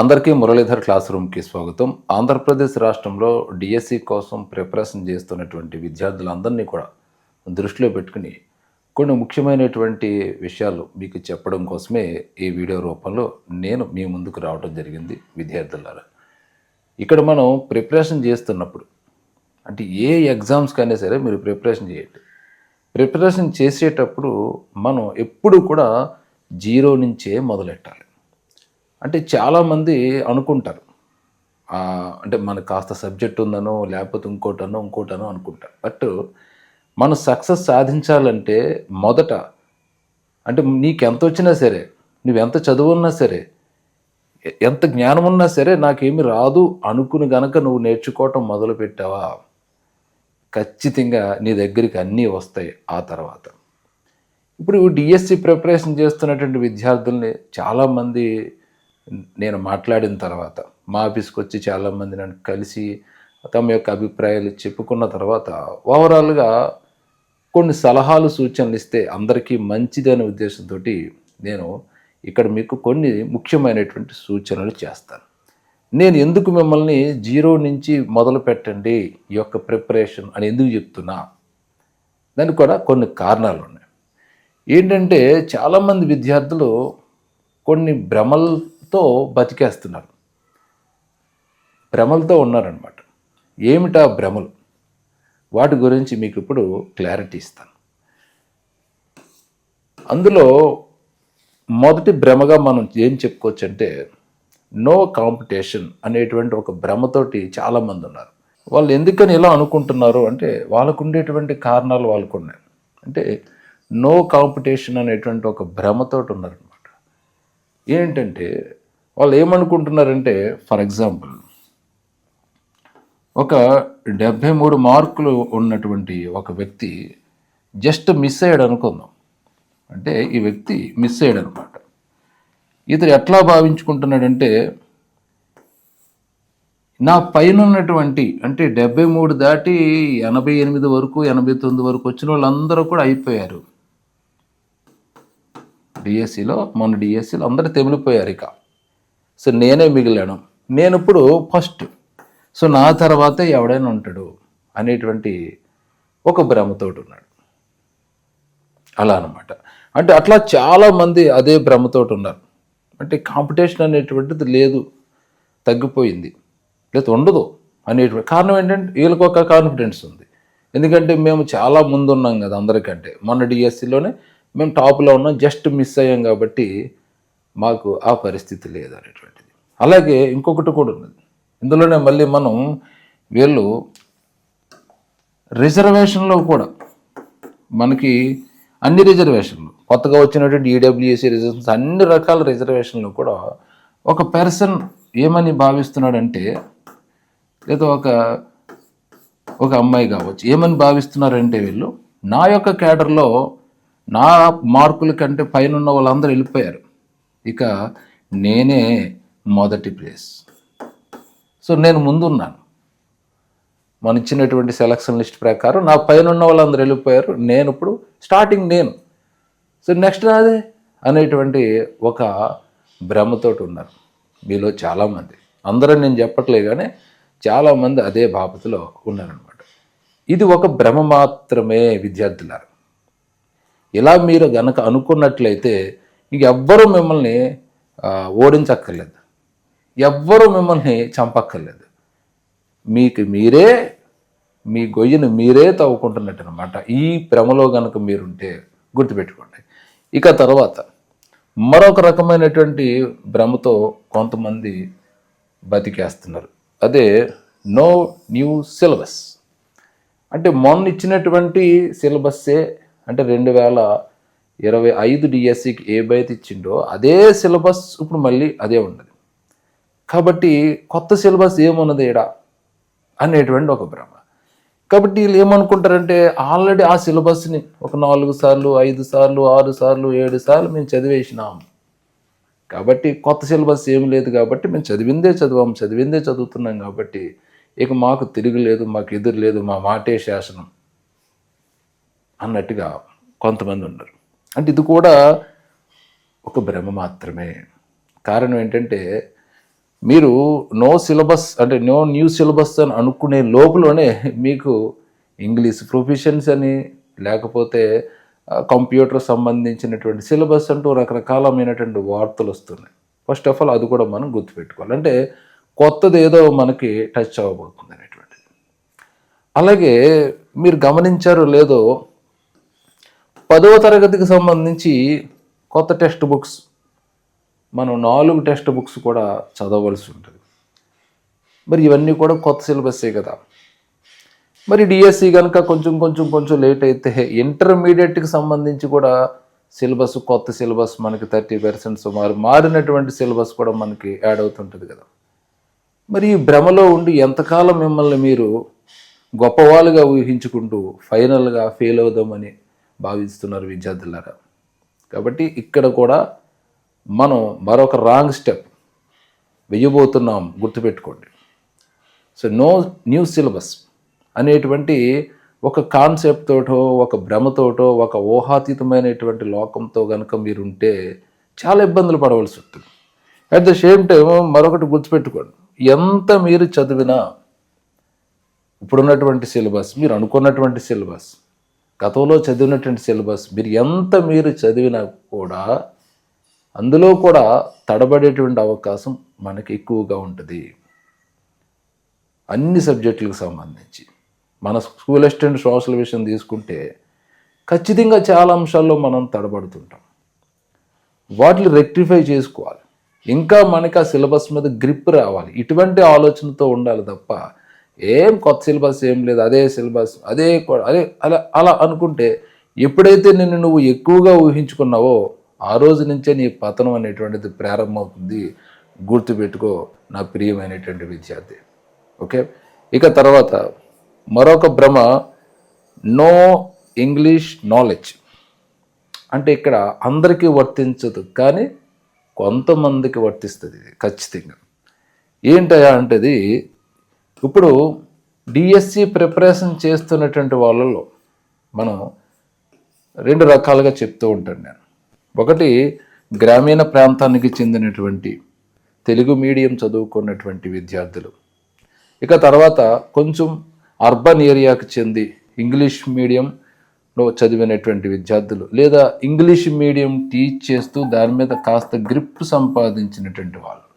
అందరికీ మురళీధర్ క్లాస్ రూమ్కి స్వాగతం. ఆంధ్రప్రదేశ్ రాష్ట్రంలో డిఎస్సి కోసం ప్రిపరేషన్ చేస్తున్నటువంటి విద్యార్థులందరినీ కూడా దృష్టిలో పెట్టుకుని కొన్ని ముఖ్యమైనటువంటి విషయాలు మీకు చెప్పడం కోసమే ఈ వీడియో రూపంలో నేను మీ ముందుకు రావడం జరిగింది విద్యార్థులారా. ఇక్కడ మనం ప్రిపరేషన్ చేస్తున్నప్పుడు అంటే ఏ ఎగ్జామ్స్కైనా సరే మీరు ప్రిపరేషన్ చేయండి. ప్రిపరేషన్ చేసేటప్పుడు మనం ఎప్పుడు కూడా జీరో నుంచే మొదలెట్టాలి. అంటే చాలామంది అనుకుంటారు. అంటే మనకు కాస్త సబ్జెక్ట్ ఉందనో లేకపోతే ఇంకోటనో ఇంకోటనో అనుకుంటారు. బట్ మనం సక్సెస్ సాధించాలంటే మొదట అంటే నీకు ఎంత వచ్చినా సరే నువ్వెంత చదువున్నా సరే ఎంత జ్ఞానం ఉన్నా సరే నాకేమి రాదు అనుకుని గనక నువ్వు నేర్చుకోవటం మొదలు పెట్టావా ఖచ్చితంగా నీ దగ్గరికి అన్నీ వస్తాయి ఆ తర్వాత. ఇప్పుడు డిఎస్సి ప్రిపరేషన్ చేస్తున్నటువంటి విద్యార్థుల్ని చాలామంది నేను మాట్లాడిన తర్వాత మా ఆఫీస్కి వచ్చి చాలామంది నన్ను కలిసి తమ యొక్క అభిప్రాయాలు చెప్పుకున్న తర్వాత ఓవరాల్గా కొన్ని సలహాలు సూచనలు ఇస్తే అందరికీ మంచిది అనే ఉద్దేశంతో నేను ఇక్కడ మీకు కొన్ని ముఖ్యమైనటువంటి సూచనలు చేస్తాను. నేను ఎందుకు మిమ్మల్ని జీరో నుంచి మొదలు పెట్టండి ఈ యొక్క ప్రిపరేషన్ అని ఎందుకు చెప్తున్నా? దానికి కూడా కొన్ని కారణాలు ఉన్నాయి. ఏంటంటే చాలామంది విద్యార్థులు కొన్ని భ్రమలతో బతికేస్తున్నారు. భ్రమలతో ఉన్నారనమాట ఏమిటా భ్రమలు? వాటి గురించి మీకు ఇప్పుడు క్లారిటీ ఇస్తాను. అందులో మొదటి భ్రమగా మనం ఏం చెప్పుకోవచ్చు అంటే నో కాంపిటీషన్ అనేటువంటి ఒక భ్రమతోటి చాలామంది ఉన్నారు. వాళ్ళు ఎందుకని ఇలా అనుకుంటున్నారు అంటే వాళ్ళకు ఉండేటువంటి కారణాలు వాళ్ళకు ఉన్నాయి అంటే నో కాంపిటీషన్ అనేటువంటి ఒక భ్రమతోటి ఉన్నారనమాట ఏంటంటే వాళ్ళు ఏమనుకుంటున్నారంటే ఫర్ ఎగ్జాంపుల్ ఒక డెబ్భై మూడు మార్కులు ఉన్నటువంటి ఒక వ్యక్తి జస్ట్ మిస్ అయ్యాడు అనుకుందాం. అంటే ఈ వ్యక్తి మిస్ అయ్యాడు అనమాట ఇతడు ఎట్లా భావించుకుంటున్నాడంటే నా పైన ఉన్నటువంటి అంటే డెబ్బై మూడు దాటి ఎనభై ఎనిమిది వరకు ఎనభై తొమ్మిది వరకు వచ్చిన వాళ్ళందరూ కూడా అయిపోయారు. డిఎస్సిలో మొన్న డిఎస్సిలో అందరూ తెమిలిపోయారు ఇక. సో నేనే మిగిలాను. నేను ఇప్పుడు ఫస్ట్. సో నా తర్వాతే ఎవడైనా ఉంటాడు అనేటువంటి ఒక భ్రమతోటి ఉన్నాడు అలా అనమాట అంటే అట్లా చాలామంది అదే భ్రమతోటి ఉన్నారు అంటే కాంపిటీషన్ అనేటువంటిది లేదు తగ్గిపోయింది. లేదా ఉండదు అనేటువంటి. కారణం ఏంటంటే వీళ్ళకి ఒక కాన్ఫిడెన్స్ ఉంది. ఎందుకంటే మేము చాలా ముందున్నాం కదా అందరికంటే. మొన్న డిఎస్సిలోనే మేము టాప్లో ఉన్నాం జస్ట్ మిస్ అయ్యాం కాబట్టి మాకు ఆ పరిస్థితి లేదు అనేటువంటిది. అలాగే ఇంకొకటి కూడా ఉన్నది. ఇందులోనే మళ్ళీ మనం వీళ్ళు రిజర్వేషన్లో కూడా మనకి అన్ని రిజర్వేషన్లు కొత్తగా వచ్చినటువంటి ఈడబ్ల్యూఎస్సీ రిజర్వేషన్స్ అన్ని రకాల రిజర్వేషన్లు కూడా ఒక పర్సన్ ఏమని భావిస్తున్నాడంటే లేదా ఒక ఒక అమ్మాయి కావచ్చు ఏమని భావిస్తున్నారంటే వీళ్ళు నా యొక్క క్యాడర్లో నా మార్కుల కంటే పైన ఉన్న వాళ్ళందరూ వెళ్ళిపోయారు. ఇక నేనే మొదటి ప్లేస్. సో నేను ముందున్నాను. మన ఇచ్చినటువంటి సెలక్షన్ లిస్ట్ ప్రకారం నా పైన ఉన్న వాళ్ళందరూ వెళ్ళిపోయారు. నేను ఇప్పుడు స్టార్టింగ్ నేను. సో నెక్స్ట్ నాదే అనేటువంటి ఒక భ్రమతోటి ఉన్నారు. మీలో చాలామంది. అందరూ నేను చెప్పట్లే కానీ చాలామంది అదే బాపతిలో ఉన్నారనమాట ఇది ఒక భ్రమ మాత్రమే విద్యార్థులారు. ఇలా మీరు గనక అనుకున్నట్లయితే ఎవ్వరూ మిమ్మల్ని ఓడించక్కర్లేదు. ఎవ్వరూ మిమ్మల్ని చంపక్కర్లేదు. మీకు మీరే మీ గొయ్యను మీరే తవ్వుకుంటున్నట్టు అనమాట ఈ భ్రమలో కనుక మీరుంటే గుర్తుపెట్టుకోండి. ఇక తర్వాత మరొక రకమైనటువంటి భ్రమతో కొంతమంది బతికేస్తున్నారు. అదే నో న్యూ సిలబస్. అంటే మొన్న ఇచ్చినటువంటి సిలబస్సే అంటే రెండు వేల ఇరవై ఐదు డిఎస్సికి ఏ బయట ఇచ్చిండో అదే సిలబస్ ఇప్పుడు మళ్ళీ అదే ఉన్నది. కాబట్టి కొత్త సిలబస్ ఏమున్నది ఈడ అనేటువంటి ఒక భ్రమ. కాబట్టి వీళ్ళు ఏమనుకుంటారంటే ఆల్రెడీ ఆ సిలబస్ని ఒక నాలుగు సార్లు ఐదు సార్లు ఆరు సార్లు ఏడు సార్లు మేము చదివేసినాం. కాబట్టి కొత్త సిలబస్ ఏమి లేదు కాబట్టి మేము చదివిందే చదివాం చదివిందే చదువుతున్నాం కాబట్టి ఇక మాకు తిరుగులేదు మాకు ఎదురు లేదు మా మాటే శాసనం అన్నట్టుగా కొంతమంది ఉన్నారు. అంటే ఇది కూడా ఒక భ్రమ మాత్రమే. కారణం ఏంటంటే మీరు నో సిలబస్ అంటే నో న్యూ సిలబస్ అని అనుకునే లోపలనే మీకు ఇంగ్లీష్ ప్రొఫెషన్స్ అని లేకపోతే కంప్యూటర్ సంబంధించినటువంటి సిలబస్ అంటూ రకరకాలమైనటువంటి వార్తలు వస్తున్నాయి. ఫస్ట్ ఆఫ్ ఆల్ అది కూడా మనం గుర్తుపెట్టుకోవాలి. అంటే కొత్తది ఏదో మనకి టచ్ అవ్వబోతుంది అనేటువంటిది. అలాగే మీరు గమనించారో లేదో పదవ తరగతికి సంబంధించి కొత్త టెక్స్ట్ బుక్స్ మనం నాలుగు టెక్స్ట్ బుక్స్ కూడా చదవలసి ఉంటుంది. మరి ఇవన్నీ కూడా కొత్త సిలబస్సే కదా. మరి డిఎస్సి కనుక కొంచెం కొంచెం కొంచెం లేట్ అయితే ఇంటర్మీడియట్కి సంబంధించి కూడా సిలబస్ కొత్త సిలబస్ మనకి థర్టీ పర్సెంట్ సుమారు మారినటువంటి సిలబస్ కూడా మనకి యాడ్ అవుతుంటుంది కదా. మరి ఈ భ్రమలో ఉండి ఎంతకాలం మిమ్మల్ని మీరు గొప్పవాళ్ళుగా ఊహించుకుంటూ ఫైనల్గా ఫెయిల్ అవుదామని భావిస్తున్నారు విద్యార్థులారా. కాబట్టి ఇక్కడ కూడా మనం మరొక రాంగ్ స్టెప్ వెయ్యబోతున్నాం గుర్తుపెట్టుకోండి. సో నో న్యూ సిలబస్ అనేటువంటి ఒక కాన్సెప్ట్ తోటో ఒక భ్రమతోటో ఒక ఊహాతీతమైనటువంటి లోకంతో కనుక మీరు ఉంటే చాలా ఇబ్బందులు పడవలసి వస్తుంది. అట్ ద సేమ్ టైం మరొకటి గుర్తుపెట్టుకోండి. ఎంత మీరు చదివినా ఇప్పుడున్నటువంటి సిలబస్ మీరు అనుకున్నటువంటి సిలబస్ గతంలో చదివినటువంటి సిలబస్ మీరు ఎంత మీరు చదివినా కూడా అందులో కూడా తడబడేటువంటి అవకాశం మనకి ఎక్కువగా ఉంటుంది. అన్ని సబ్జెక్టులకు సంబంధించి. మన స్కూల్ అసిస్టెంట్ సోషల్ విషయం తీసుకుంటే ఖచ్చితంగా చాలా అంశాల్లో మనం తడబడుతుంటాం. వాటిని రెక్టిఫై చేసుకోవాలి. ఇంకా మనకి ఆ సిలబస్ మీద గ్రిప్ రావాలి. ఇటువంటి ఆలోచనతో ఉండాలి తప్ప ఏం కొత్త సిలబస్ ఏం లేదు అదే సిలబస్ అదే అదే అలా అలా అనుకుంటే ఎప్పుడైతే నిన్ను నువ్వు ఎక్కువగా ఊహించుకున్నావో ఆ రోజు నుంచే నీ పతనం అనేటువంటిది ప్రారంభమవుతుంది. గుర్తుపెట్టుకో నా ప్రియమైనటువంటి విద్యార్థి. ఓకే? ఇక తర్వాత మరొక భ్రమ నో ఇంగ్లీష్ నాలెడ్జ్. అంటే ఇక్కడ అందరికీ వర్తించదు కానీ కొంతమందికి వర్తిస్తుంది ఇది ఖచ్చితంగా. ఏంటయా అంటేది ఇప్పుడు డిఎస్సి ప్రిపరేషన్ చేస్తున్నటువంటి వాళ్ళలో మనం రెండు రకాలుగా చెప్తూ ఉంటాను నేను. ఒకటి గ్రామీణ ప్రాంతానికి చెందినటువంటి తెలుగు మీడియం చదువుకున్నటువంటి విద్యార్థులు. ఇక తర్వాత కొంచెం అర్బన్ ఏరియాకి చెంది ఇంగ్లీష్ మీడియంలో చదివినటువంటి విద్యార్థులు లేదా ఇంగ్లీష్ మీడియం టీచ్ చేస్తూ దాని మీద కాస్త గ్రిప్ సంపాదించినటువంటి వాళ్ళు.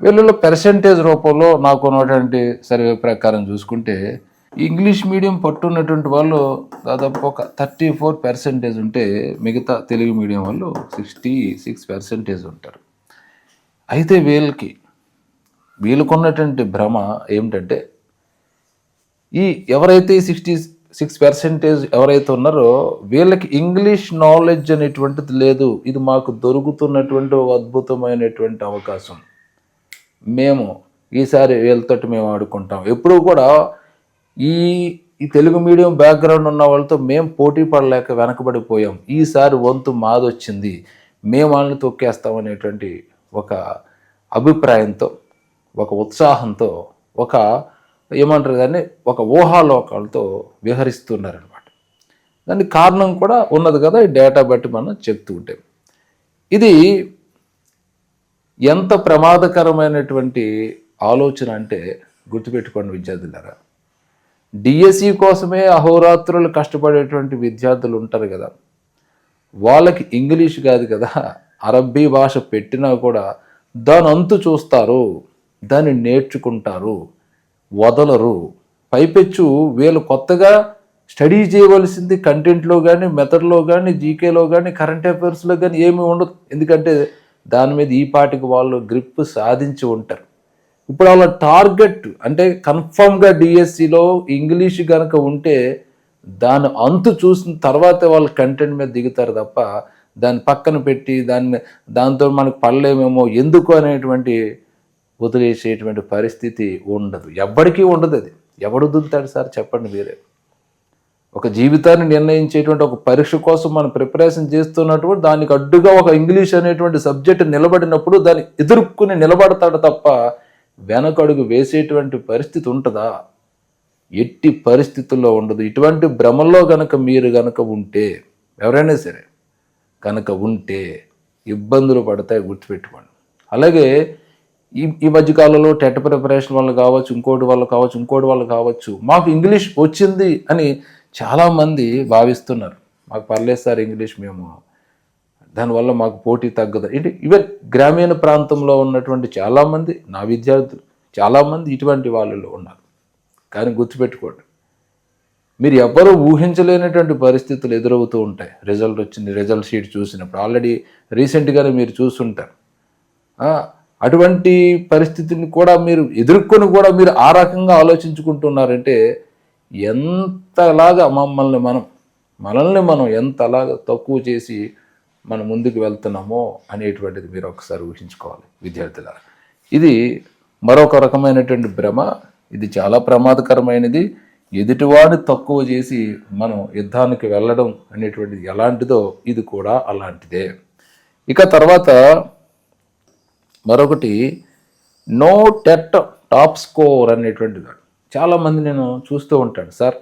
వీళ్ళలో పర్సంటేజ్ రూపంలో నాకు ఉన్నటువంటి సర్వే ప్రకారం చూసుకుంటే ఇంగ్లీష్ మీడియం పట్టున్నటువంటి వాళ్ళు దాదాపు ఒక థర్టీ ఫోర్ పర్సెంటేజ్ ఉంటే మిగతా తెలుగు మీడియం వాళ్ళు సిక్స్టీ సిక్స్ పర్సెంటేజ్ ఉంటారు. అయితే వీళ్ళకి వీళ్ళకున్నటువంటి భ్రమ ఏమిటంటే ఈ ఎవరైతే సిక్స్టీ సిక్స్ పర్సెంటేజ్ ఎవరైతే ఉన్నారో వీళ్ళకి ఇంగ్లీష్ నాలెడ్జ్ అనేటువంటిది లేదు. ఇది మాకు దొరుకుతున్నటువంటి ఒక అద్భుతమైనటువంటి అవకాశం. మేము ఈసారి వీళ్ళతోటి మేము ఆడుకుంటాం. ఎప్పుడూ కూడా ఈ ఈ తెలుగు మీడియం బ్యాక్గ్రౌండ్ ఉన్న వాళ్ళతో మేము పోటీ పడలేక వెనకబడిపోయాం. ఈసారి వంతు మాదొచ్చింది. మేము వాళ్ళని తొక్కేస్తాం అనేటువంటి ఒక అభిప్రాయంతో ఒక ఉత్సాహంతో ఒక ఏమంటారు కానీ ఒక ఊహాలోకాలతో విహరిస్తున్నారనమాట. దానికి కారణం కూడా ఉన్నది కదా ఈ డేటా బట్టి మనం చెప్తూ ఉంటాం. ఇది ఎంత ప్రమాదకరమైనటువంటి ఆలోచన అంటే గుర్తుపెట్టుకోండి విద్యార్థులారా. డిఎస్సి కోసమే అహోరాత్రులు కష్టపడేటువంటి విద్యార్థులు ఉంటారు కదా. వాళ్ళకి ఇంగ్లీష్ కాదు కదా. అరబ్బీ భాష పెట్టినా కూడా దాని అంతు చూస్తారు దాన్ని నేర్చుకుంటారు వదలరు. పైపెచ్చు వీళ్ళు కొత్తగా స్టడీ చేయవలసింది కంటెంట్లో కానీ మెథడ్లో కానీ జీకేలో కానీ కరెంట్ అఫైర్స్లో కానీ ఏమీ ఉండదు. ఎందుకంటే దాని మీద ఈ పాటికి వాళ్ళు గ్రిప్ సాధించి ఉంటారు. ఇప్పుడు వాళ్ళ టార్గెట్ అంటే కన్ఫామ్గా డిఎస్సిలో ఇంగ్లీష్ కనుక ఉంటే దాని అంతు చూసిన తర్వాతే వాళ్ళు కంటెంట్ మీద దిగుతారు తప్ప దాన్ని పక్కన పెట్టి దాన్ని దాంతో మనకు పడలేమేమో ఎందుకు అనేటువంటి వదిలేసేటువంటి పరిస్థితి ఉండదు. ఎవ్వడికి ఉండదు అది. ఎవడు వదులుతాడు సార్? చెప్పండి మీరే. ఒక జీవితాన్ని నిర్ణయించేటువంటి ఒక పరీక్ష కోసం మనం ప్రిపరేషన్ చేస్తున్నప్పుడు దానికి అడ్డుగా ఒక ఇంగ్లీష్ అనేటువంటి సబ్జెక్ట్ నిలబడినప్పుడు దాన్ని ఎదుర్కొని నిలబడతాడు తప్ప వెనకడుగు వేసేటువంటి పరిస్థితి ఉంటుందా? ఎట్టి పరిస్థితుల్లో ఉండదు. ఇటువంటి భ్రమల్లో గనక మీరు గనక ఉంటే ఎవరైనా సరే కనుక ఉంటే ఇబ్బందులు పడతాయి గుర్తుపెట్టుకోండి. అలాగే ఈ ఈ మధ్యకాలంలో టెట్ ప్రిపరేషన్ వల్ల కావచ్చు ఇంకోటి వల్ల కావచ్చు ఇంకోటి వల్ల కావచ్చు మాకు ఇంగ్లీష్ వచ్చింది అని చాలామంది భావిస్తున్నారు మాకు పర్లేదు సార్ ఇంగ్లీష్ మేము దానివల్ల మాకు పోటీ తగ్గదు. అంటే ఈవెన్ గ్రామీణ ప్రాంతంలో ఉన్నటువంటి చాలామంది నా విద్యార్థులు చాలామంది ఇటువంటి వాళ్ళు ఉన్నారు. కానీ గుర్తుపెట్టుకోండి మీరు ఎవ్వరూ ఊహించలేనటువంటి పరిస్థితులు ఎదురవుతూ ఉంటాయి. రిజల్ట్ వచ్చింది రిజల్ట్ షీట్ చూసినప్పుడు. ఆల్రెడీ రీసెంట్గానే మీరు చూస్తుంటారు అటువంటి పరిస్థితిని కూడా మీరు ఎదుర్కొని కూడా మీరు ఆ రకంగా ఆలోచించుకుంటున్నారంటే ఎంతలాగా మమ్మల్ని మనం మనల్ని మనం ఎంతలాగా తక్కువ చేసి మనం ముందుకు వెళ్తున్నామో అనేటువంటిది మీరు ఒకసారి ఊహించుకోవాలి విద్యార్థుల ఇది మరొక రకమైనటువంటి భ్రమ ఇది చాలా ప్రమాదకరమైనది. ఎదుటివాడిని తక్కువ చేసి మనం యుద్ధానికి వెళ్ళడం అనేటువంటిది ఎలాంటిదో ఇది కూడా అలాంటిదే. ఇక తర్వాత మరొకటి నో టెట్ టాప్ స్కోర్ అనేటువంటిది. చాలామంది నేను చూస్తూ ఉంటాను. సార్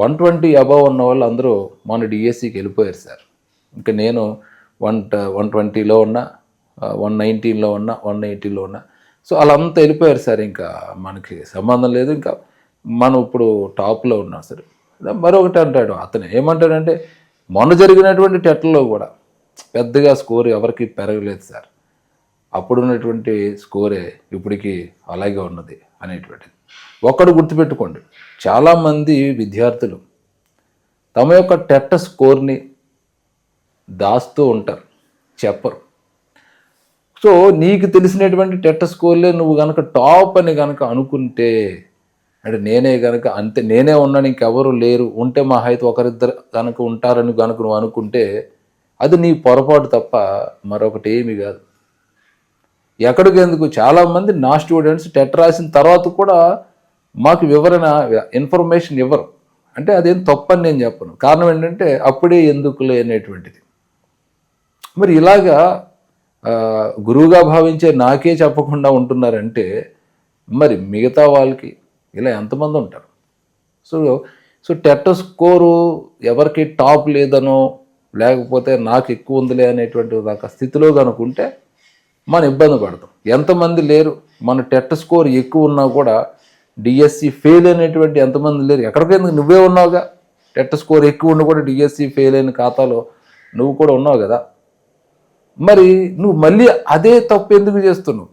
వన్ ట్వంటీ అబవ్ ఉన్న వాళ్ళు అందరూ మన డిఎస్సికి వెళ్ళిపోయారు సార్. ఇంకా నేను వన్ వన్ ట్వంటీలో ఉన్నా వన్ నైన్టీన్లో ఉన్నా వన్ ఎయిటీలో ఉన్నా. సో వాళ్ళంతా వెళ్ళిపోయారు సార్. ఇంకా మనకి సంబంధం లేదు. ఇంకా మనం ఇప్పుడు టాప్లో ఉన్నాం సార్. మరొకటి అంటాడు అతను. ఏమంటాడంటే మొన్న జరిగినటువంటి టెట్లో కూడా పెద్దగా స్కోర్ ఎవరికి పెరగలేదు సార్. అప్పుడు ఉన్నటువంటి స్కోరే ఇప్పటికీ అలాగే ఉన్నది అనేటువంటిది. ఒక్కడు గుర్తుపెట్టుకోండి. చాలామంది విద్యార్థులు తమ యొక్క టెట్ స్కోర్ని దాస్తూ ఉంటారు. చెప్పరు. సో నీకు తెలిసినటువంటి టెట్ స్కోర్లే నువ్వు కనుక టాప్ అని కనుక అనుకుంటే అంటే నేనే కనుక అంతే నేనే ఉన్నాను ఇంకెవరు లేరు ఉంటే మా హైతు ఒకరిద్దరు కనుక ఉంటారని కనుక నువ్వు అనుకుంటే అది నీ పొరపాటు తప్ప మరొకటి ఏమి కాదు. ఎక్కడికి ఎందుకు చాలామంది నా స్టూడెంట్స్ టెట్ రాసిన తర్వాత కూడా మాకు వివరణ ఇన్ఫర్మేషన్ ఇవ్వరు. అంటే అదేం తప్పని నేను చెప్పను. కారణం ఏంటంటే అప్పుడే ఎందుకులే అనేటువంటిది. మరి ఇలాగా గురువుగా భావించే నాకే చెప్పకుండా ఉంటున్నారంటే మరి మిగతా వాళ్ళకి ఇలా ఎంతమంది ఉంటారు? సో సో టెట్ స్కోరు ఎవరికి టాప్ లేదనో లేకపోతే నాకు ఎక్కువ ఉందిలే అనేటువంటి ఒక స్థితిలో కనుకుంటే మనం ఇబ్బంది పడతాం. ఎంతమంది లేరు మన టెట్ స్కోర్ ఎక్కువ ఉన్నా కూడా డిఎస్సి ఫెయిల్ అయినటువంటి ఎంతమంది లేరు. ఎక్కడికి ఎందుకు నువ్వే ఉన్నావుగా? టెట్ స్కోర్ ఎక్కువ ఉండి కూడా డిఎస్సి ఫెయిల్ అయిన ఖాతాలో నువ్వు కూడా ఉన్నావు కదా? మరి నువ్వు మళ్ళీ అదే తప్పు ఎందుకు చేస్తున్నావు?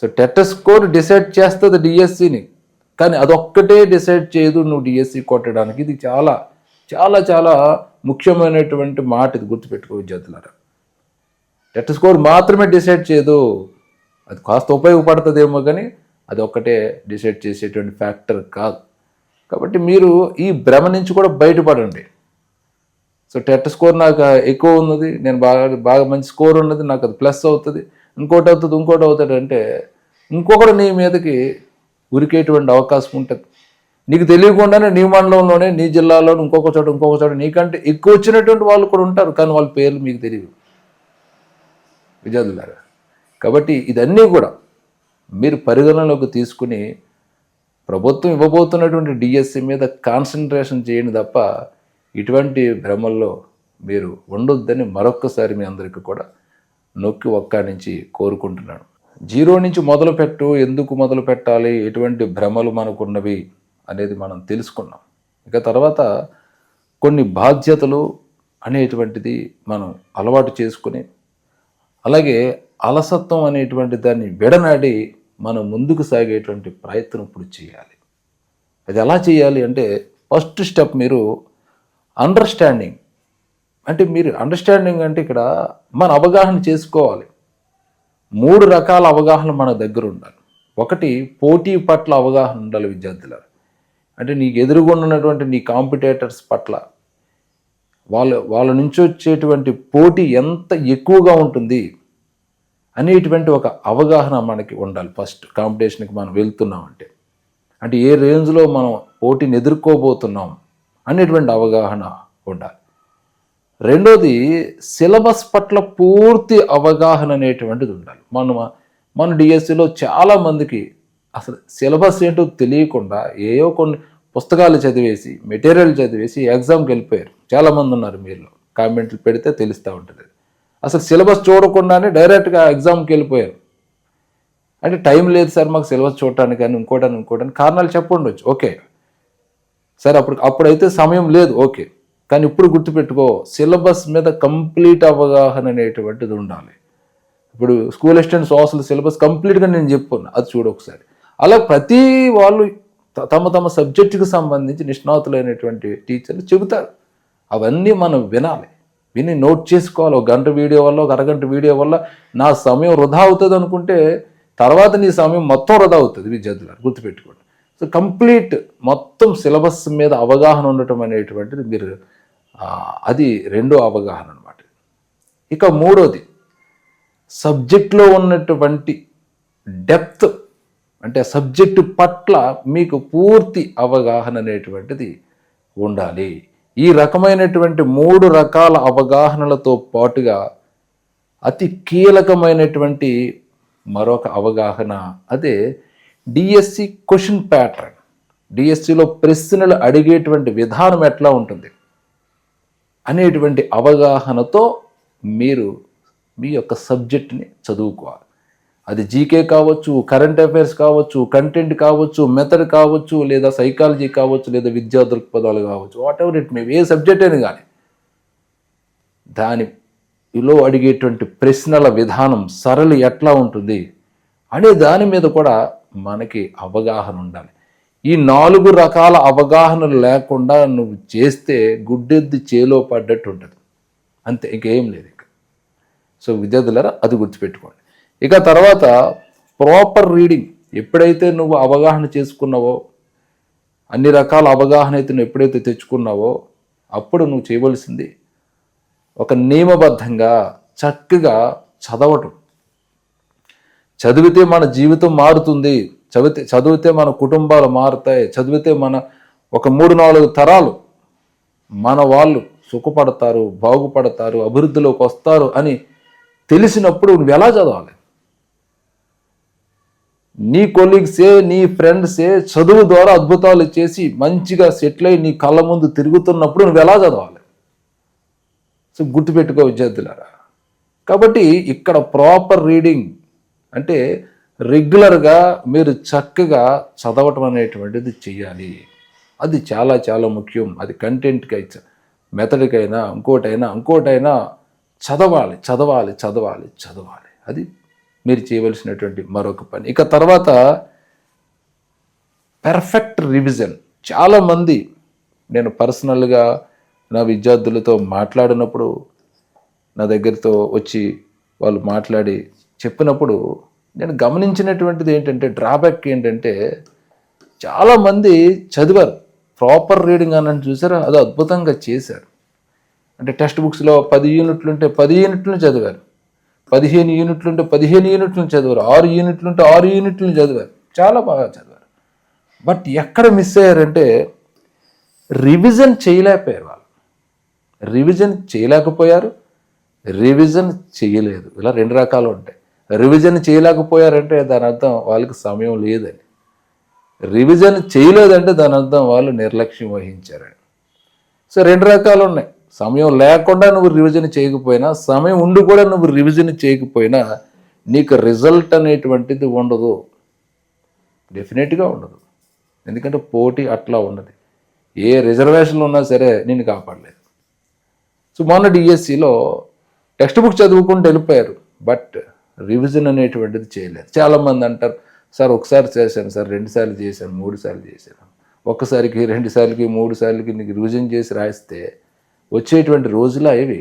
సో టెట్ స్కోర్ డిసైడ్ చేస్తుంది డిఎస్సిని కానీ అదొక్కటే డిసైడ్ చేయదు నువ్వు డిఎస్సి కొట్టడానికి. ఇది చాలా చాలా చాలా ముఖ్యమైనటువంటి మాట ఇది గుర్తుపెట్టుకో విద్యార్థులారా. టెట్ స్కోర్ మాత్రమే డిసైడ్ చేయదు. అది కాస్త ఉపయోగపడుతుందేమో కానీ అది ఒక్కటే డిసైడ్ చేసేటువంటి ఫ్యాక్టర్ కాదు. కాబట్టి మీరు ఈ భ్రమ నుంచి కూడా బయటపడండి. సో టెట్ స్కోర్ నాకు ఎక్కువ ఉన్నది నేను బాగా బాగా మంచి స్కోర్ ఉన్నది నాకు అది ప్లస్ అవుతుంది. ఇంకోటి అవుతుంది ఇంకోటి అవుతుంది అంటే ఇంకొకటి నీ మీదకి ఉరికేటువంటి అవకాశం ఉంటుంది. నీకు తెలియకుండానే నీ మండలంలోనే నీ జిల్లాలోనే ఇంకొక చోట ఇంకొక చోట నీకంటే ఎక్కువ వచ్చినటువంటి వాళ్ళు కూడా ఉంటారు కానీ వాళ్ళ పేర్లు మీకు తెలియదు విద్యార్థులారా కాబట్టి ఇదన్నీ కూడా మీరు పరిగణనలోకి తీసుకుని ప్రభుత్వం ఇవ్వబోతున్నటువంటి డిఎస్సి మీద కాన్సన్ట్రేషన్ చేయండి తప్ప ఇటువంటి భ్రమల్లో మీరు ఉండొద్దని మరొక్కసారి మీ అందరికీ కూడా నొక్కి ఒక్క నుంచి కోరుకుంటున్నాను. జీరో నుంచి మొదలు పెట్టు ఎందుకు మొదలు పెట్టాలి ఎటువంటి భ్రమలు మనకున్నవి అనేది మనం తెలుసుకున్నాం. ఇక తర్వాత కొన్ని బాధ్యతలు అనేటువంటిది మనం అలవాటు చేసుకుని అలాగే అలసత్వం అనేటువంటి దాన్ని విడనాడి మనం ముందుకు సాగేటువంటి ప్రయత్నం ఇప్పుడు చేయాలి. అది ఎలా చేయాలి అంటే ఫస్ట్ స్టెప్ మీరు అండర్స్టాండింగ్ అంటే మీరు అండర్స్టాండింగ్ అంటే ఇక్కడ మన అవగాహన చేసుకోవాలి. మూడు రకాల అవగాహన మన దగ్గర ఉండాలి. ఒకటి పోటీ పట్ల అవగాహన ఉండాలి విద్యార్థుల అంటే నీకు ఎదురుగున్నటువంటి నీ కాంపిటేటర్స్ పట్ల వాళ్ళ వాళ్ళ నుంచి వచ్చేటువంటి పోటీ ఎంత ఎక్కువగా ఉంటుంది అనేటువంటి ఒక అవగాహన మనకి ఉండాలి. ఫస్ట్ కాంపిటీషన్కి మనం వెళ్తున్నామంటే. అంటే ఏ రేంజ్లో మనం పోటీని ఎదుర్కోబోతున్నాం అనేటువంటి అవగాహన ఉండాలి. రెండోది సిలబస్ పట్ల పూర్తి అవగాహన అనేటువంటిది ఉండాలి. మన మన డిఎస్సిలో చాలామందికి అసలు సిలబస్ ఏంటో తెలియకుండా ఏవో కొన్ని పుస్తకాలు చదివేసి మెటీరియల్ చదివేసి ఎగ్జామ్కి వెళ్ళిపోయారు. చాలామంది ఉన్నారు మీరు కామెంట్లు పెడితే తెలుస్తూ ఉంటుంది. అసలు సిలబస్ చూడకుండానే డైరెక్ట్గా ఎగ్జామ్కి వెళ్ళిపోయారు. అంటే టైం లేదు సార్ మాకు సిలబస్ చూడటానికి కానీ ఇంకోటని ఇంకోటని కారణాలు చెప్పండొచ్చు. ఓకే. సరే అప్పుడు అప్పుడైతే సమయం లేదు. ఓకే. కానీ ఇప్పుడు గుర్తుపెట్టుకో సిలబస్ మీద కంప్లీట్ అవగాహన అనేటువంటిది ఉండాలి. ఇప్పుడు స్కూల్ అసిస్టెంట్ సోషల్ సిలబస్ కంప్లీట్గా నేను చెప్పుకున్నా. అది చూడు ఒకసారి. అలా ప్రతి వాళ్ళు త- తమ తమ సబ్జెక్టుకి సంబంధించి నిష్ణాతులైనటువంటి టీచర్లు చెబుతారు. అవన్నీ మనం వినాలి. విని నోట్ చేసుకోవాలి. ఒక గంట వీడియో వల్ల ఒక అరగంట వీడియో వల్ల నా సమయం వృధా అవుతుంది అనుకుంటే తర్వాత నీ సమయం మొత్తం వృధా అవుతుంది విద్యార్థులు గుర్తుపెట్టుకోండి. సో కంప్లీట్ మొత్తం సిలబస్ మీద అవగాహన ఉండటం అనేటువంటిది మీరు అది రెండో అవగాహన అనమాట ఇక మూడోది సబ్జెక్ట్లో ఉన్నటువంటి డెప్త్ అంటే సబ్జెక్టు పట్ల మీకు పూర్తి అవగాహన అనేటువంటిది ఉండాలి. ఈ రకమైనటువంటి మూడు రకాల అవగాహనలతో పాటుగా అతి కీలకమైనటువంటి మరొక అవగాహన అదే డిఎస్సి క్వశ్చన్ ప్యాటర్న్ డిఎస్సిలో ప్రశ్నలు అడిగేటువంటి విధానం ఎట్లా ఉంటుంది అనేటువంటి అవగాహనతో మీరు మీ యొక్క సబ్జెక్ట్ని చదువుకోవాలి. అది జీకే కావచ్చు కరెంట్ అఫైర్స్ కావచ్చు కంటెంట్ కావచ్చు మెథడ్ కావచ్చు లేదా సైకాలజీ కావచ్చు లేదా విద్యా దృక్పథాలు కావచ్చు వాట్ ఎవర్ ఇట్ మే ఏ సబ్జెక్ట్ అయినా కానీ దానిలో అడిగేటువంటి ప్రశ్నల విధానం సరళి ఎట్లా ఉంటుంది అనే దాని మీద కూడా మనకి అవగాహన ఉండాలి. ఈ నాలుగు రకాల అవగాహనలు లేకుండా నువ్వు చేస్తే గుడ్డెద్ది చేలో పడ్డట్టు ఉంటుంది. అంతే ఇంకేం లేదు. ఇక సో విద్యార్థులారా అది గుర్తుపెట్టుకోండి. ఇక తర్వాత ప్రాపర్ రీడింగ్ ఎప్పుడైతే నువ్వు అవగాహన చేసుకున్నావో అన్ని రకాల అవగాహన అయితే నువ్వు ఎప్పుడైతే తెచ్చుకున్నావో అప్పుడు నువ్వు చేయవలసింది ఒక నియమబద్ధంగా చక్కగా చదవటం. చదివితే మన జీవితం మారుతుంది చదివితే చదివితే మన కుటుంబాలు మారుతాయి చదివితే మన ఒక మూడు నాలుగు తరాలు మన వాళ్ళు సుఖపడతారు బాగుపడతారు అభివృద్ధిలోకి వస్తారు అని తెలిసినప్పుడు నువ్వు ఎలా చదవాలి? నీ కొలీగ్సే నీ ఫ్రెండ్సే చదువు ద్వారా అద్భుతాలు చేసి మంచిగా సెటిల్ అయి నీ కళ్ళ ముందు తిరుగుతున్నప్పుడు నువ్వు ఎలా చదవాలి? సో గుర్తుపెట్టుకో విద్యార్థులారా. కాబట్టి ఇక్కడ ప్రాపర్ రీడింగ్ అంటే రెగ్యులర్గా మీరు చక్కగా చదవటం అనేటువంటిది చేయాలి అది చాలా చాలా ముఖ్యం. అది కంటెంట్కి అయితే మెథడ్కైనా ఇంకోటైనా ఇంకోటైనా చదవాలి చదవాలి చదవాలి చదవాలి. అది మీరు చేయవలసినటువంటి మరొక పని. ఇక తర్వాత పెర్ఫెక్ట్ రివిజన్ చాలామంది నేను పర్సనల్గా నా విద్యార్థులతో మాట్లాడినప్పుడు నా దగ్గరతో వచ్చి వాళ్ళు మాట్లాడి చెప్పినప్పుడు నేను గమనించినటువంటిది ఏంటంటే డ్రాబ్యాక్ ఏంటంటే చాలామంది చదివారు. ప్రాపర్ రీడింగ్ అని చూసారా? అది అద్భుతంగా చేశారు. అంటే టెక్స్ట్ బుక్స్లో పది యూనిట్లు ఉంటే పది యూనిట్లను చదివారు. పదిహేను యూనిట్లు ఉంటే పదిహేను యూనిట్లను చదివారు ఆరు యూనిట్లు ఉంటే ఆరు యూనిట్లను చదివారు. చాలా బాగా చదివారు. బట్ ఎక్కడ మిస్ అయ్యారంటే రివిజన్ చేయలేకపోయారు వాళ్ళు. రివిజన్ చేయలేకపోయారు రివిజన్ చేయలేదు. ఇలా రెండు రకాలు ఉంటాయి. రివిజన్ చేయలేకపోయారంటే దాని అర్థం వాళ్ళకి సమయం లేదని. రివిజన్ చేయలేదంటే దాని అర్థం వాళ్ళు నిర్లక్ష్యం వహించారని. సో రెండు రకాలు ఉన్నాయి. సమయం లేకుండా నువ్వు రివిజన్ చేయకపోయినా సమయం ఉండి కూడా నువ్వు రివిజన్ చేయకపోయినా నీకు రిజల్ట్ అనేటువంటిది ఉండదు. డెఫినెట్గా ఉండదు. ఎందుకంటే పోటీ అట్లా ఉన్నది. ఏ రిజర్వేషన్లు ఉన్నా సరే నేను కాపాడలేదు. సో మొన్న డిఎస్సిలో టెక్స్ట్ బుక్ చదువుకుంటూ వెళ్ళిపోయారు బట్ రివిజన్ అనేటువంటిది చేయలేదు. చాలామంది అంటారు సార్ ఒకసారి చేశాను సార్ రెండుసార్లు చేశాను మూడు సార్లు చేశాను. ఒక్కసారికి రెండు సార్లకి మూడు సార్లకి నీకు రివిజన్ చేసి రాస్తే వచ్చేటువంటి రోజులు అవి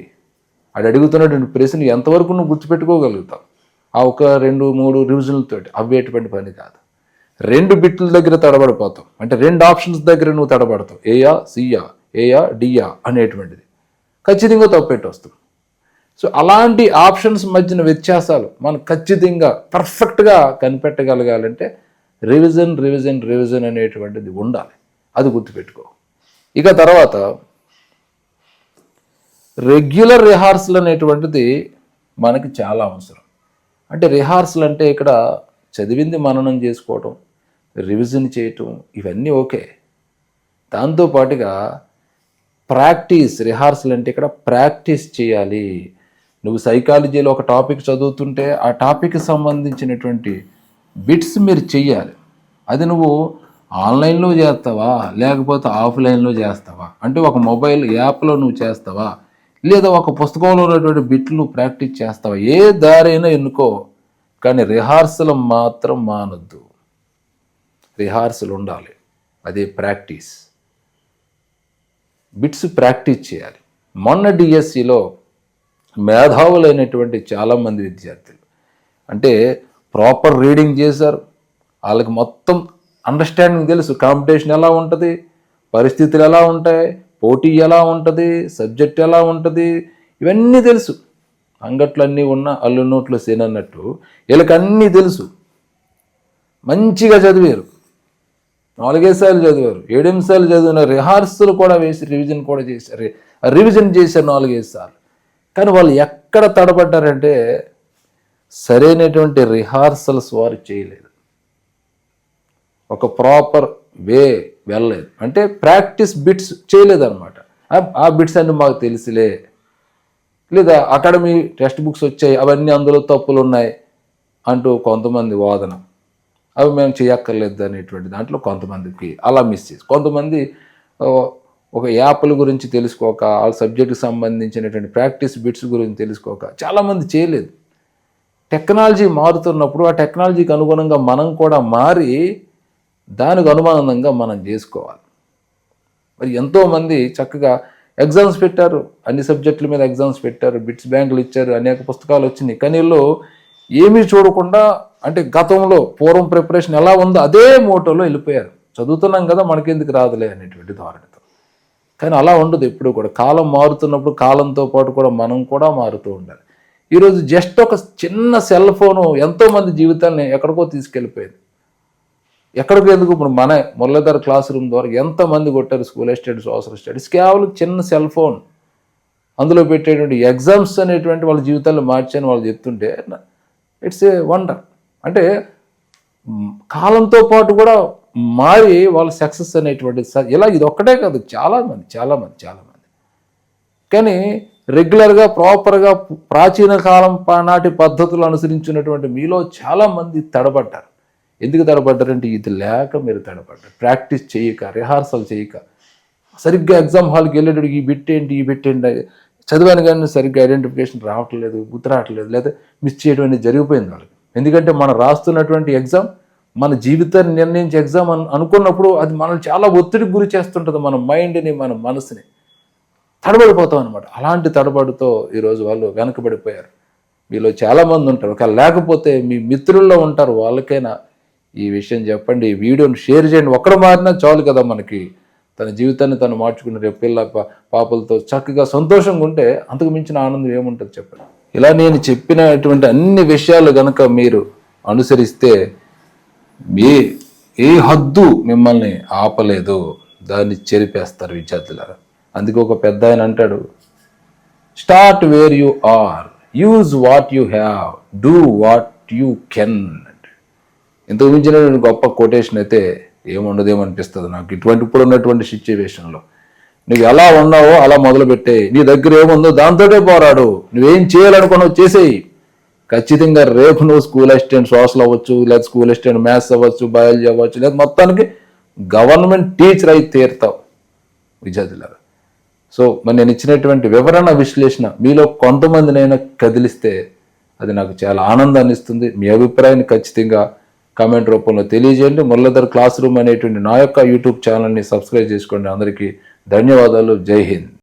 అది అడుగుతున్నటువంటి ప్రశ్న ఎంతవరకు నువ్వు గుర్తుపెట్టుకోగలుగుతావు? ఆ ఒక రెండు మూడు రివిజన్లతో అవ్వేటువంటి పని కాదు. రెండు బిట్ల దగ్గర తడబడిపోతాం అంటే రెండు ఆప్షన్స్ దగ్గర నువ్వు తడబడతావు. ఏయా సియా ఏయా డియా అనేటువంటిది. ఖచ్చితంగా తప్పెట్టి వస్తాం. సో అలాంటి ఆప్షన్స్ మధ్యన వ్యత్యాసాలు మనం ఖచ్చితంగా పర్ఫెక్ట్గా కనిపెట్టగలగాలంటే రివిజన్ రివిజన్ రివిజన్ అనేటువంటిది ఉండాలి. అది గుర్తుపెట్టుకో. ఇక తర్వాత రెగ్యులర్ రిహార్సల్ అనేటువంటిది మనకి చాలా అవసరం. అంటే రిహార్సల్ అంటే ఇక్కడ చదివింది మననం చేసుకోవటం రివిజన్ చేయటం ఇవన్నీ ఓకే. దాంతో పాటుగా ప్రాక్టీస్ రిహార్సల్ అంటే ఇక్కడ ప్రాక్టీస్ చేయాలి. నువ్వు సైకాలజీలో ఒక టాపిక్ చదువుతుంటే ఆ టాపిక్కి సంబంధించినటువంటి బిట్స్ మీరు చెయ్యాలి. అది నువ్వు ఆన్లైన్లో చేస్తావా లేకపోతే ఆఫ్లైన్లో చేస్తావా? అంటే ఒక మొబైల్ యాప్లో నువ్వు చేస్తావా? లేదా ఒక పుస్తకంలో ఉన్నటువంటి బిట్లు ప్రాక్టీస్ చేస్తావా? ఏ దారైనా ఎన్నుకో కానీ రిహార్సల్ మాత్రం మానొద్దు. రిహార్సల్ ఉండాలి. అదే ప్రాక్టీస్. బిట్స్ ప్రాక్టీస్ చేయాలి. మొన్న డిఎస్సిలో మేధావులైనటువంటి చాలామంది విద్యార్థులు అంటే ప్రాపర్ రీడింగ్ చేశారు. వాళ్ళకి మొత్తం అండర్స్టాండింగ్ తెలుసు. కాంపిటీషన్ ఎలా ఉంటుంది? పరిస్థితులు ఎలా ఉంటాయి? పోటీ ఎలా ఉంటుంది సబ్జెక్ట్ ఎలా ఉంటుంది ఇవన్నీ తెలుసు. అంగట్లు అన్నీ ఉన్న అల్లు నోట్లు సేనన్నట్టు వీళ్ళకన్నీ వీళ్ళకి తెలుసు. మంచిగా చదివారు. నాలుగేసార్లు సార్లు చదివారు. ఏడెనిమిది సార్లు చదివిన రిహార్సల్ కూడా వేసి రివిజన్ కూడా చేశారు రివిజన్ చేశారు నాలుగైదు సార్లు. కానీ వాళ్ళు ఎక్కడ తడబడ్డారంటే సరైనటువంటి రిహార్సల్స్ వారు చేయలేదు. ఒక ప్రాపర్ వే వెళ్ళలేదు. అంటే ప్రాక్టీస్ బిట్స్ చేయలేదన్నమాట. ఆ- బిట్స్ అన్ని మాకు తెలుసులే. లేదా అకాడమీ టెక్స్ట్ బుక్స్ వచ్చాయి అవన్నీ అందులో తప్పులు ఉన్నాయి అంటూ కొంతమంది వాదన. అవి మేము చేయక్కర్లేదు అనేటువంటి దాంట్లో కొంతమందికి అలా మిస్ చేసి కొంతమంది ఒక యాప్ల గురించి తెలుసుకోక వాళ్ళ సబ్జెక్టుకి సంబంధించినటువంటి ప్రాక్టీస్ బిట్స్ గురించి తెలుసుకోక చాలామంది చేయలేదు. టెక్నాలజీ మారుతున్నప్పుడు ఆ టెక్నాలజీకి అనుగుణంగా మనం కూడా మారి దానికి అనుమానంగా మనం చేసుకోవాలి. మరి ఎంతోమంది చక్కగా ఎగ్జామ్స్ పెట్టారు. అన్ని సబ్జెక్టుల మీద ఎగ్జామ్స్ పెట్టారు. బిట్స్ బ్యాంకులు ఇచ్చారు. అనేక పుస్తకాలు వచ్చినాయి. కానీ వీళ్ళు ఏమీ చూడకుండా అంటే గతంలో పూర్వం ప్రిపరేషన్ ఎలా ఉందో అదే మోటోలో వెళ్ళిపోయారు. చదువుతున్నాం కదా మనకెందుకు రాదులే అనేటువంటి ధోరణితో. కానీ అలా ఉండదు ఎప్పుడు కూడా. కాలం మారుతున్నప్పుడు కాలంతో పాటు కూడా మనం కూడా మారుతూ ఉండాలి. ఈరోజు జస్ట్ ఒక చిన్న సెల్ ఫోను ఎంతోమంది జీవితాన్ని ఎక్కడికో తీసుకెళ్ళిపోయింది. ఎక్కడికి ఎందుకు? ఇప్పుడు మన మురళీధర్ క్లాస్ రూమ్ ద్వారా ఎంతమంది కొట్టారు స్కూల్ ఎస్టేట్ సోషల్ స్టడీస్? కేవలం చిన్న సెల్ ఫోన్. అందులో పెట్టేటువంటి ఎగ్జామ్స్ అనేటువంటి వాళ్ళ జీవితాలు మార్చని వాళ్ళు చెప్తుంటే ఇట్స్ ఏ వండర్ అంటే కాలంతో పాటు కూడా మారి వాళ్ళ సక్సెస్ అనేటువంటిది స- ఇలా ఇది ఒక్కటే కాదు చాలామంది చాలామంది చాలామంది. కానీ రెగ్యులర్గా ప్రాపర్గా ప్రాచీన కాలం నాటి పద్ధతులు అనుసరించినటువంటి మీలో చాలామంది తడబడ్డారు. ఎందుకు తడబడ్డారంటే ఇది లేక మీరు తడబడ్డారు. ప్రాక్టీస్ చేయక రిహార్సల్ చేయక. సరిగ్గా ఎగ్జామ్ హాల్కి వెళ్ళేటప్పుడు ఈ బిట్ ఏంటి ఈ బిట్ ఏంటి చదివాను కానీ సరిగ్గా ఐడెంటిఫికేషన్ రావట్లేదు గుర్తు రావట్లేదు లేదా మిస్ చేయడం అనేది జరిగిపోయింది వాళ్ళకి. ఎందుకంటే మనం రాస్తున్నటువంటి ఎగ్జామ్ మన జీవితాన్ని నిర్ణయించే ఎగ్జామ్ అని అనుకున్నప్పుడు అది మనల్ని చాలా ఒత్తిడికి గురి చేస్తుంటుంది మన మైండ్ని మన మనసుని. తడబడిపోతాం అనమాట అలాంటి తడబడితో ఈరోజు వాళ్ళు వెనకబడిపోయారు. మీలో చాలామంది ఉంటారు. ఒకవేళ లేకపోతే మీ మిత్రుల్లో ఉంటారు వాళ్ళకైనా ఈ విషయం చెప్పండి. ఈ వీడియోని షేర్ చేయండి. ఒక్కడు మారినా చాలు కదా మనకి. తన జీవితాన్ని తను మార్చుకున్న రేపు పిల్ల పాపలతో చక్కగా సంతోషంగా ఉంటే అంతకు మించిన ఆనందం ఏముంటుంది చెప్పండి. ఇలా నేను చెప్పినటువంటి అన్ని విషయాలు గనక మీరు అనుసరిస్తే మీ ఏ హద్దు మిమ్మల్ని ఆపలేదు. దాన్ని చెరిపేస్తారు విద్యార్థులారా. అందుకే ఒక పెద్ద ఆయన అంటాడు start where you are use what you have do what you can ఇంతకు మించినటువంటి గొప్ప కొటేషన్ అయితే ఏముండదేమో అనిపిస్తుంది నాకు. ఇటువంటి ఇప్పుడు ఉన్నటువంటి సిచ్యువేషన్లో నువ్వు ఎలా ఉన్నావో అలా మొదలుపెట్టే. నీ దగ్గర ఏముందో దాంతోటే పోరాడు. నువ్వేం చేయాలనుకున్నావు చేసేయి. ఖచ్చితంగా రేపు నువ్వు స్కూల్ అసిస్టెంట్ సోషల్ అవ్వచ్చు లేదా స్కూల్ అసిస్టెంట్ మ్యాథ్స్ అవ్వచ్చు బయాలజీ అవ్వచ్చు లేదా మొత్తానికి గవర్నమెంట్ టీచర్ అయి తీరుతావు విద్యార్థులారా. సో మరి నేను ఇచ్చినటువంటి వివరణ విశ్లేషణ మీలో కొంతమందినైనా కదిలిస్తే అది నాకు చాలా ఆనందాన్ని ఇస్తుంది. మీ అభిప్రాయాన్ని ఖచ్చితంగా కామెంట్ రూపంలో తెలియజేయండి. మురళీధర్ క్లాస్ రూమ్ అనేటువంటి నా యొక్క యూట్యూబ్ ఛానల్ని సబ్స్క్రైబ్ చేసుకోండి. అందరికీ ధన్యవాదాలు. జై హింద్.